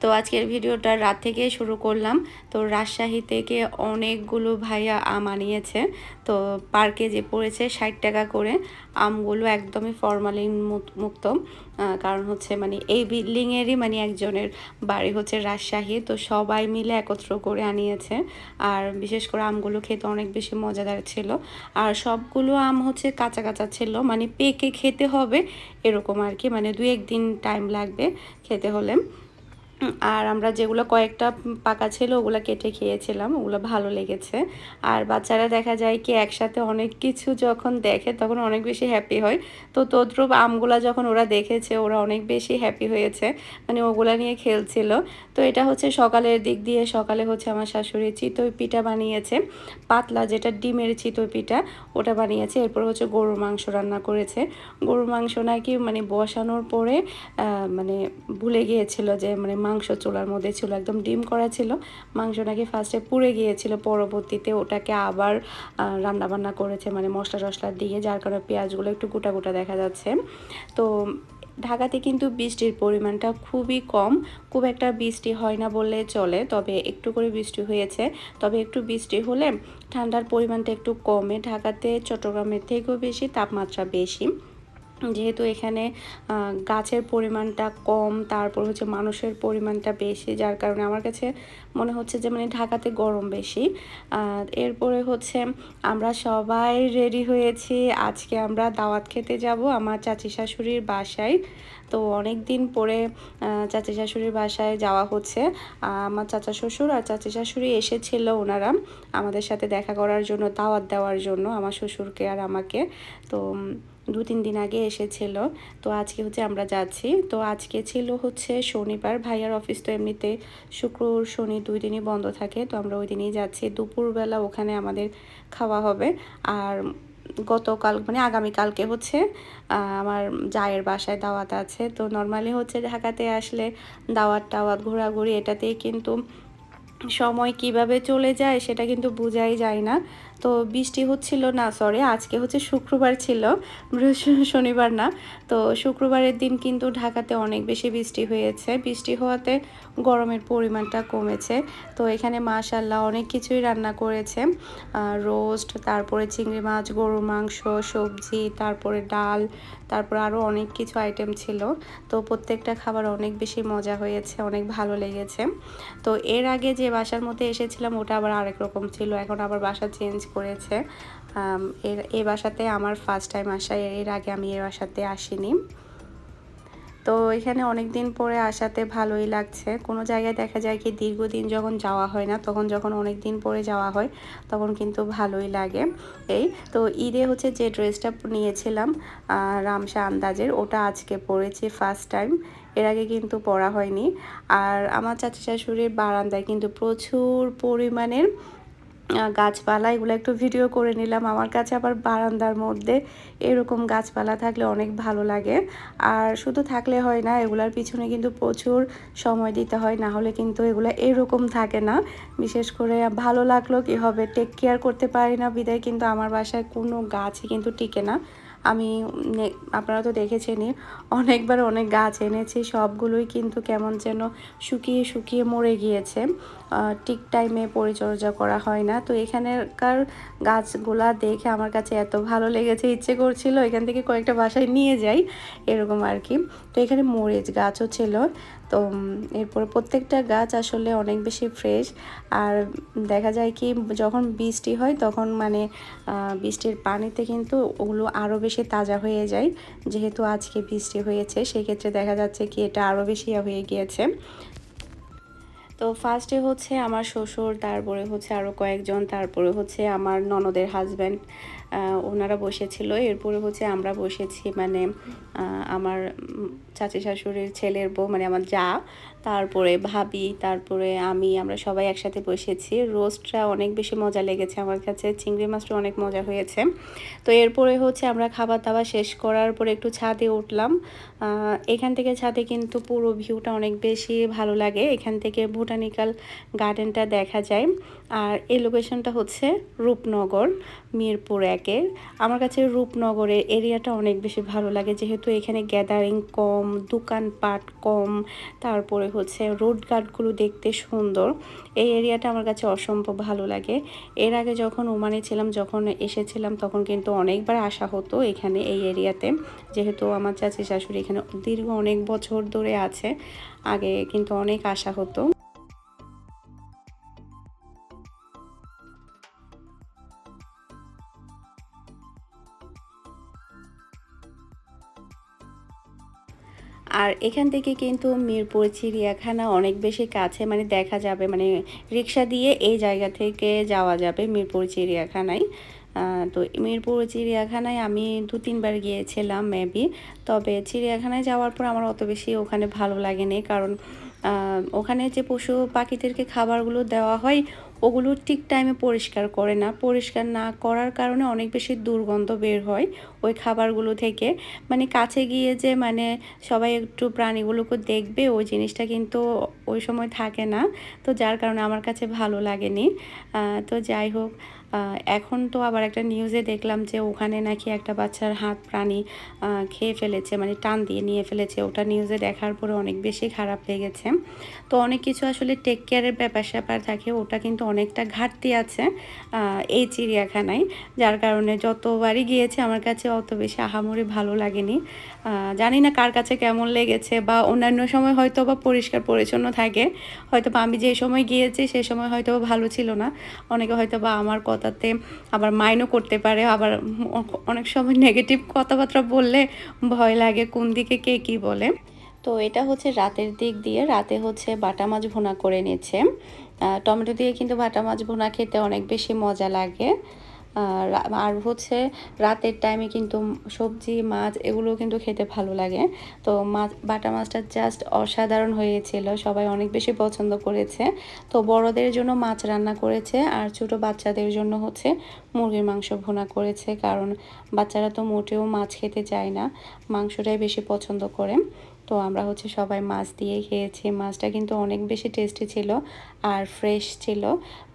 তো আজকের ভিডিওটা রাত থেকে শুরু করলাম। তো রাজশাহী থেকে অনেকগুলো ভাইয়া আম আনিয়েছে। তো পার্কে যে পড়েছে ষাট টাকা করে, আমগুলো একদমই ফরমালিন মুক্ত। কারণ হচ্ছে মানে এই বিল্ডিংয়েরই মানে একজনের বাড়ি হচ্ছে রাজশাহী। তো সবাই মিলে একত্র করে আনিয়েছে। আর বিশেষ করে আমগুলো খেতে অনেক বেশি মজাদার ছিল। আর সবগুলো আম হচ্ছে কাঁচা কাঁচা ছিল। মানে পেকে খেতে হবে এরকম আর কি। মানে দু একদিন টাইম লাগবে খেতে হলে। আর আমরা যেগুলো কয়েকটা পাকা ছিল, ওগুলো কেটে খেয়েছিলাম, ওগুলো ভালো লেগেছে। আর বাচ্চারা দেখা যায় কি, একসাথে অনেক কিছু যখন দেখে, তখন অনেক বেশি হ্যাপি হয়। তো তদ্রুপ আমগুলা যখন ওরা দেখেছে, ওরা অনেক বেশি হ্যাপি হয়েছে। মানে ওগুলা নিয়ে খেলছিল। তো এটা হচ্ছে সকালের দিক দিয়ে, সকালে হচ্ছে আমার শাশুড়ি চিতই পিঠা বানিয়েছে। পাতলা যেটা ডিমের চিতই পিঠা, ওটা বানিয়েছে। এরপর হচ্ছে গরুর মাংস রান্না করেছে। গরুর মাংস নাকি মানে বসানোর পরে মানে ভুলে গিয়েছিল যে মানে মাংস চুলার মধ্যে ছিল একদম ডিম করা ছিল। মাংস নাকি ফার্স্টে পুড়ে গিয়েছিল পরবর্তীতে ওটাকে আবার আহ, রান্না বান্না করেছে মানে মশলা টশলা দিয়ে যার কারণে পেঁয়াজগুলো একটু গোটা গোটা দেখা যাচ্ছে। তো ঢাকাতে কিন্তু বৃষ্টির পরিমাণটা খুবই কম খুব একটা বৃষ্টি হয় না বললে চলে তবে একটু করে বৃষ্টি হয়েছে। তবে একটু বৃষ্টি হলে ঠান্ডার পরিমাণটা একটু কমে ঢাকাতে চট্টগ্রামের থেকেও বেশি তাপমাত্রা বেশি। যেহেতু এখানে গাছের পরিমাণটা কম, তারপর হচ্ছে মানুষের পরিমাণটা বেশি, যার কারণে আমার কাছে মনে হচ্ছে যে মানে ঢাকাতে গরম বেশি। এরপরে হচ্ছে আমরা সবাই রেডি হয়েছি, আজকে আমরা দাওয়াত খেতে যাব আমার চাচি শাশুড়ির বাসায়। তো অনেক দিন পরে চাচি শাশুড়ির বাসায় যাওয়া হচ্ছে। আমার চাচা শ্বশুর আর চাচি শাশুড়ি এসেছিল ওনারা আমাদের সাথে দেখা করার জন্য, দাওয়াত দেওয়ার জন্য, আমার শ্বশুরকে আর আমাকে। তো দু তিন দিন আগে এসেছিল। তো আজকে হচ্ছে আমরা যাচ্ছি। তো আজকে ছিল হচ্ছে শনিবার। ভাইয়ার অফিস তো এমনিতে শুক্র শনি দুই দিনই বন্ধ থাকে। তো আমরা ওই দিনই যাচ্ছি। দুপুরবেলা ওখানে আমাদের খাওয়া হবে। আর গতকাল মানে আগামীকালকে হচ্ছে আমার জায়ের বাসায় দাওয়াত আছে। তো নর্মালি হচ্ছে ঢাকাতে আসলে দাওয়াত টাওয়াত ঘোরাঘুরি এটাতেই কিন্তু সময় কীভাবে চলে যায় সেটা কিন্তু বোঝাই যায় না। তো বৃষ্টি হচ্ছিল না সরি আজকে হচ্ছে শুক্রবার ছিল শনিবার না। তো শুক্রবারের দিন কিন্তু ঢাকাতে অনেক বেশি বৃষ্টি হয়েছে। বৃষ্টি হওয়াতে গরমের পরিমাণটা কমেছে। তো এখানে মাশাল্লাহ অনেক কিছুই রান্না করেছে। রোস্ট তারপরে চিংড়ি মাছ, গরুর মাংস, সবজি, তারপরে ডাল তারপর আরও অনেক কিছু আইটেম ছিল। তো প্রত্যেকটা খাবার অনেক বেশি মজা হয়েছে, অনেক ভালো লেগেছে। তো এর আগে যে বাসার মধ্যে এসেছিলাম, ওটা আবার আরেক রকম ছিল। এখন আবার বাসা চেঞ্জ করেছে। এর, এ বাসাতে আমার ফার্স্ট টাইম আসা এর আগে আমি এ বাসাতে আসিনি। তো এখানে অনেক দিন পরে আসাতে ভালোই লাগছে। কোনো জায়গায় দেখা যায় কি দীর্ঘদিন যখন যাওয়া হয় না, তখন যখন অনেক দিন পরে যাওয়া হয়, তখন কিন্তু ভালোই লাগে এই। তো ঈদে হচ্ছে যে ড্রেসটা নিয়েছিলাম রামসা আন্দাজের, ওটা আজকে পরেছি ফার্স্ট টাইম এর আগে কিন্তু পরা হয়নি। আর আমার চাচা শাশুড়ির বারান্দায় কিন্তু প্রচুর পরিমাণের গাছপালা, এগুলো একটু ভিডিও করে নিলাম। আমার কাছে আবার বারান্দার মধ্যে এরকম গাছপালা থাকলে অনেক ভালো লাগে। আর শুধু থাকলে হয় না, এগুলার পিছনে কিন্তু প্রচুর সময় দিতে হয়, না হলে কিন্তু এগুলো এরকম থাকে না। বিশেষ করে ভালো লাগল কি হবে টেক কেয়ার করতে পারি না বিদায়, কিন্তু আমার বাসায় কোনো গাছই কিন্তু টিকে না। আমি আপনারা তো দেখেছেনই, অনেকবার অনেক গাছ এনেছি, সবগুলোই কিন্তু কেমন যেন শুকিয়ে শুকিয়ে মরে গিয়েছে। ঠিক টাইমে পরিচর্যা করা হয় না। তো এখানকার গাছগুলা দেখে আমার কাছে এত ভালো লেগেছে, ইচ্ছে করছিল এখান থেকে কয়েকটা বাসায় নিয়ে যাই, এরকম আর কি। তো এখানে মরিচ গাছও ছিল। তো এরপর প্রত্যেকটা গাছ আসলে অনেক বেশি ফ্রেশ আর দেখা যায় কি, যখন বৃষ্টি হয় তখন মানে বৃষ্টির পানিতে কিন্তু ওগুলো আরও বেশি তাজা হয়ে যায়। যেহেতু আজকে বৃষ্টি হয়েছে, সেক্ষেত্রে দেখা যাচ্ছে কি এটা আরও বেশি হয়ে গিয়েছে। তো ফার্স্টে হচ্ছে আমার শ্বশুর, তারপরে হচ্ছে আরও কয়েকজন, তারপরে হচ্ছে আমার ননদের হাজব্যান্ড ওনারা বসেছিল। এরপরে হচ্ছে আমরা বসেছি মানে আমার চাচি শাশুড়ির ছেলের বউ মানে আমার যা, তারপরে ভাবি, তারপরে আমি, আমরা সবাই একসাথে বসেছি। রোস্টটা অনেক বেশি মজা লেগেছে আমার কাছে, চিংড়ি মাছটা অনেক মজা হয়েছে। তো এরপরে হচ্ছে আমরা খাবার দাবার শেষ করার পরে একটু ছাদে উঠলাম। এখান থেকে ছাদে কিন্তু পুরো ভিউটা অনেক বেশি ভালো লাগে। এখান থেকে বোটানিক্যাল গার্ডেনটা দেখা যায়। আর এই লোকেশনটা হচ্ছে রূপনগর, মিরপুর একের আমার কাছে রূপনগরের এরিয়াটা অনেক বেশি ভালো লাগে। যেহেতু এখানে গ্যাদারিং কম, দোকানপাট কম, তারপরে হচ্ছে রোড গার্ডগুলো দেখতে সুন্দর। এই এরিয়াটা আমার কাছে অসম্ভব ভালো লাগে। এর আগে যখন ওমানে ছিলাম, যখন এসেছিলাম, তখন কিন্তু অনেকবার আসা হতো এখানে এই এরিয়াতে। যেহেতু আমার চাচি শাশুড়ি এখানে দীর্ঘ অনেক বছর ধরে আছে, আগে কিন্তু অনেক আসা হতো। আর এখান থেকে কিন্তু মিরপুর, চিড়িয়াখানা অনেক বেশি কাছে মানে দেখা যাবে মানে রিক্সা দিয়ে এই জায়গা থেকে যাওয়া যাবে মিরপুর, চিড়িয়াখানায়। তো মিরপুর, চিড়িয়াখানায় আমি দু তিনবার গিয়েছিলাম মেবি তবে চিড়িয়াখানায় যাওয়ার পর আমার অত বেশি ওখানে ভালো লাগেনি, কারণ ওখানে যে পশু পাখিদেরকে খাবারগুলো দেওয়া হয়, ওগুলো ঠিক টাইমে পরিষ্কার করে না। পরিষ্কার না করার কারণে অনেক বেশি দুর্গন্ধ বের হয় ওই খাবারগুলো থেকে। মানে কাছে গিয়ে যে মানে সবাই একটু প্রাণীগুলোকে দেখবে, ওই জিনিসটা কিন্তু ওই সময় থাকে না। তো যার কারণে আমার কাছে ভালো লাগেনি। তো যাই হোক এখন তো আবার একটা নিউজে দেখলাম যে ওখানে নাকি একটা বাচ্চার হাত প্রাণী খেয়ে ফেলেছে মানে টান দিয়ে নিয়ে ফেলেছে। ওটা নিউজে দেখার পরে অনেক বেশি খারাপ লেগেছে। তো অনেক কিছু আসলে টেক কেয়ারের ব্যাপার স্যাপার থাকে, ওটা কিন্তু অনেকটা ঘাটতি আছে এই চিড়িয়াখানায়। যার কারণে যতবারই গিয়েছে আমার কাছে অত বেশি আহামরি ভালো লাগেনি। জানি না কার কাছে কেমন লেগেছে বা অন্যান্য সময় হয়তো বা পরিষ্কার পরিচ্ছন্ন থাকে। হয়তো বা আমি যে সময় গিয়েছি সে সময় হয়তো ভালো ছিল না। অনেকে হয়তো বা আমার কথাতে, আবার মাইনও করতে পারে, আবার অনেক সময় নেগেটিভ কথাবার্তা বললে ভয় লাগে কোন দিকে কে কি বলে। তো এটা হচ্ছে রাতের দিক দিয়ে, রাতে হচ্ছে বাটা মাছ ভোনা করে নিয়েছে টমেটো দিয়ে কিন্তু বাটা মাছ ভোনা খেতে অনেক বেশি মজা লাগে। আর হচ্ছে রাতের টাইমে কিন্তু সবজি, মাছ এগুলো কিন্তু খেতে ভালো লাগে। তো মাছ, বাটা মাছটা জাস্ট অসাধারণ হয়েছিল, সবাই অনেক বেশি পছন্দ করেছে। তো বড়দের জন্য মাছ রান্না করেছে, আর ছোট বাচ্চাদের জন্য হচ্ছে মুরগির মাংস ভুনা করেছে, কারণ বাচ্চারা তো মোটেও মাছ খেতে চায় না, মাংসটাই বেশি পছন্দ করে। তো আমরা হচ্ছে সবাই মাছ দিয়ে খেয়েছি। মাছটা কিন্তু অনেক বেশি টেস্টি ছিল আর ফ্রেশ ছিল।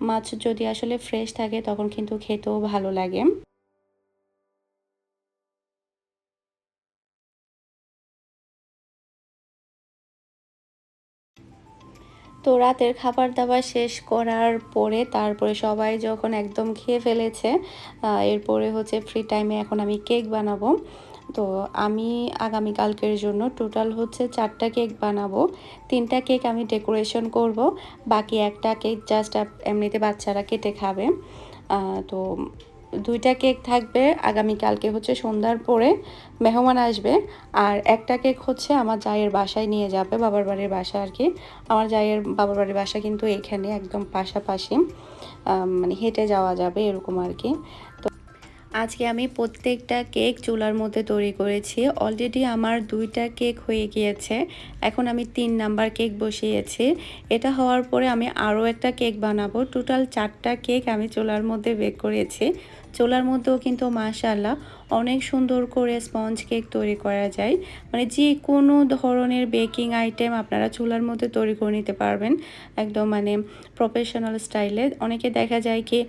মাছ যদি আসলে ফ্রেশ থাকে তখন কিন্তু খেতেও ভালো লাগে। তো রাতের খাবার দাবার শেষ করার পরে তারপরে সবাই যখন একদম খেয়ে ফেলেছে এরপরে হচ্ছে ফ্রি টাইমে এখন আমি কেক বানাবো। তো আমি আগামীকালকের জন্য টোটাল হচ্ছে চারটা কেক বানাবো। তিনটা কেক আমি ডেকোরেশন করব, বাকি একটা কেক জাস্ট এমনিতে বাচ্চারা কেটে খাবে। তো দুইটা কেক থাকবে, আগামীকালকে হচ্ছে সন্ধ্যার পরে মেহমান আসবে। আর একটা কেক হচ্ছে আমার জায়ের বাসায় নিয়ে যাবে, বাবার বাড়ির বাসা আর কি। আমার জায়ের বাবার বাড়ির বাসা কিন্তু এখানে একদম পাশাপাশি মানে হেঁটে যাওয়া যাবে এরকম আর কি। তো আজকে আমি প্রত্যেকটা কেক চুলার মধ্যে তৈরি করেছি। অলরেডি আমার দুইটা কেক হয়ে গিয়েছে। এখন আমি তিন নাম্বার কেক বসিয়েছি। এটা হওয়ার পরে আমি আরও একটা কেক বানাবো। টোটাল চারটা কেক আমি চুলার মধ্যে বেক করেছি। চুলার মধ্যেও কিন্তু মাশাল্লাহ অনেক সুন্দর করে স্পঞ্জ কেক তৈরি করা যায়। মানে যে কোনো ধরনের বেকিং আইটেম আপনারা চুলার মধ্যে তৈরি করে নিতে পারবেন। একদম মানে প্রফেশনাল স্টাইলে। অনেকে দেখা যায় কি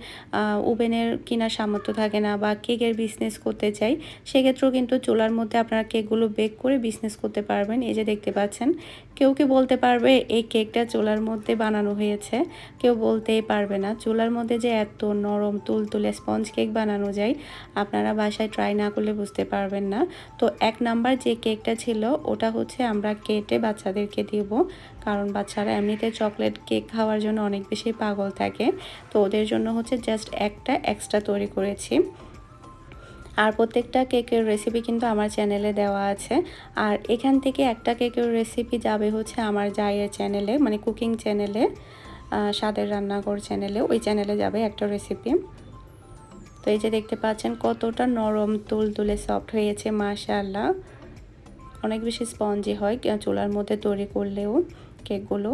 ওভেনের কেনার সামর্থ্য থাকে না বা কেকের বিজনেস করতে চাই সেক্ষেত্রেও কিন্তু চুলার মধ্যে আপনারা কেকগুলো বেক করে বিজনেস করতে পারবেন। এই যে দেখতে পাচ্ছেন কেউ কি বলতে পারবে, এই কেকটা চুলার মধ্যে বানানো হয়েছে কেউ বলতেই পারবে না। চুলার মধ্যে যে এত নরম, তুলতুলে স্পঞ্জ কেক বানানো যায়, আপনারা বাসায় ট্রাই না করলে বুঝতে পারবেন না। তো এক নাম্বার যে কেকটা ছিল, ওটা হচ্ছে আমরা কেটে বাচ্চাদেরকে দিব। কারণ বাচ্চারা এমনিতে চকলেট কেক খাওয়ার জন্য অনেক বেশি পাগল থাকে। তো ওদের জন্য হচ্ছে জাস্ট একটা এক্সট্রা তৈরি করেছি। আর প্রত্যেকটা কেকের রেসিপি কিন্তু আমার চ্যানেলে দেওয়া আছে। আর এখান থেকে একটা কেকের রেসিপি যাবে হচ্ছে আমার জায়ের চ্যানেলে মানে কুকিং চ্যানেলে স্বাদের রান্নাঘর চ্যানেলে ওই চ্যানেলে যাবে একটা রেসিপি তো এই যে দেখতে পাচ্ছেন কতটা নরম তুল তুলে সফট হয়েছে, মাশাআল্লাহ। অনেক বেশি স্পঞ্জি হয়, চুলার মধ্যে তৈরি করলেও কেকগুলো।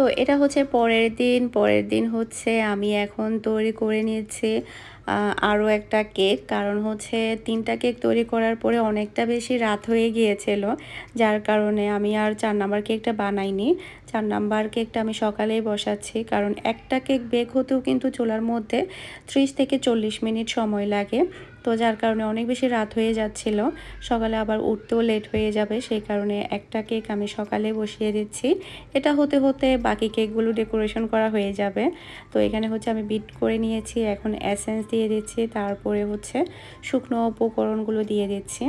তো এটা হচ্ছে পরের দিন। পরের দিন হচ্ছে আমি এখন তৈরি করে নিয়েছি আরও একটা কেক। কারণ হচ্ছে তিনটা কেক তৈরি করার পরে অনেকটা বেশি রাত হয়ে গিয়েছিল। যার কারণে আমি আর চার নাম্বার কেকটা বানাইনি। চার নাম্বার কেকটা আমি সকালেই বসাচ্ছি, কারণ একটা কেক বেক হতেও কিন্তু চুলার মধ্যে ত্রিশ থেকে চল্লিশ মিনিট সময় লাগে। তো যার কারণে অনেক বেশি রাত হয়ে যাচ্ছিল, সকালে আবার উঠতেও লেট হয়ে যাবে, সেই কারণে একটা কেক আমি সকালে বসিয়ে দিচ্ছি। এটা হতে হতে বাকি কেকগুলো ডেকোরেশন করা হয়ে যাবে। তো এখানে হচ্ছে আমি বিট করে নিয়েছি, এখন এসেন্স দিয়ে দিচ্ছি, তারপরে হচ্ছে শুকনো উপকরণগুলো দিয়ে দিচ্ছি।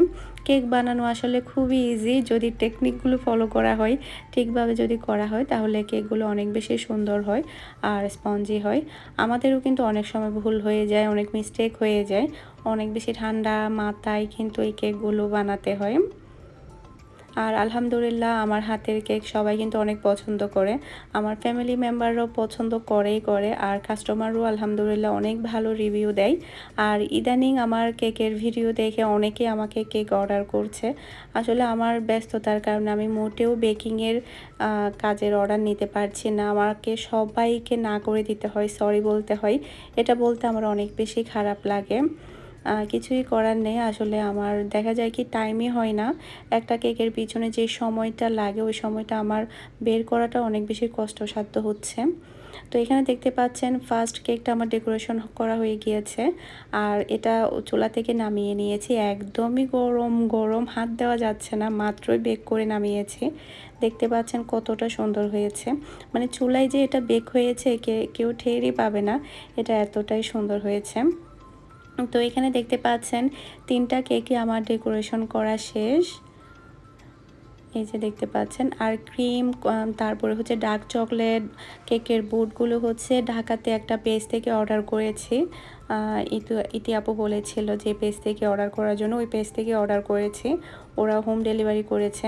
কেক বানানো আসলে খুবই ইজি যদি টেকনিকগুলো ফলো করা হয়, ঠিকভাবে যদি করা হয়, তাহলে কেকগুলো অনেক বেশি সুন্দর হয় আর স্পঞ্জি হয়। আমাদেরও কিন্তু অনেক সময় ভুল হয়ে যায়, অনেক মিস্টেক হয়ে যায়। অনেক বেশি ঠান্ডা মাথায় কিন্তু এই কেকগুলো বানাতে হয়। আর আলহামদুলিল্লাহ আমার হাতের কেক সবাই কিন্তু অনেক পছন্দ করে। আমার ফ্যামিলি মেম্বাররাও পছন্দ করেই করে আর কাস্টমারও আলহামদুলিল্লাহ অনেক ভালো রিভিউ দেয়। আর ইদানিং আমার কেকের ভিডিও দেখে অনেকে আমাকে কেক অর্ডার করছে। আসলে আমার ব্যস্ততার কারণে আমি মোটেও বেকিংয়ের কাজের অর্ডার নিতে পারছি না। আমাকে সবাইকে না করে দিতে হয় সরি বলতে হয়। এটা বলতে আমার অনেক বেশি খারাপ লাগে। কিছুই করার নেই। আসলে আমার দেখা যায় কি টাইমই হয় না। একটা কেকের পিছনে যে সময়টা লাগে, ওই সময়টা আমার বের করাটা অনেক বেশি কষ্টসাধ্য হচ্ছে। তো এখানে দেখতে পাচ্ছেন ফার্স্ট কেকটা আমার ডেকোরেশন করা হয়ে গিয়েছে। আর এটা চুলা থেকে নামিয়ে নিয়েছি। একদমই গরম গরম হাত দেওয়া যাচ্ছে না, মাত্রই বেক করে নামিয়েছি। দেখতে পাচ্ছেন কতটা সুন্দর হয়েছে। মানে চুলায় যে এটা বেক হয়েছে, কে, কেউ ঠেরই পাবে না। এটা এতটাই সুন্দর হয়েছে। তো এখানে দেখতে পাচ্ছেন তিনটা কেকে আমার ডেকোরেশন করা শেষ। এই যে দেখতে পাচ্ছেন, আর ক্রিম তারপরে হচ্ছে ডার্ক চকলেট, কেকের বুটগুলো হচ্ছে ঢাকাতে একটা পেজ থেকে অর্ডার করেছি। ইতু, ইতি আপু বলেছিল যে পেজ থেকে অর্ডার করার জন্য ওই পেজ থেকে অর্ডার করেছি, ওরা হোম ডেলিভারি করেছে।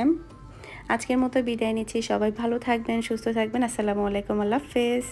আজকের মতো বিদায় নিচ্ছি, সবাই ভালো থাকবেন, সুস্থ থাকবেন, আসসালামু আলাইকুম, আল্লাহ হাফেজ।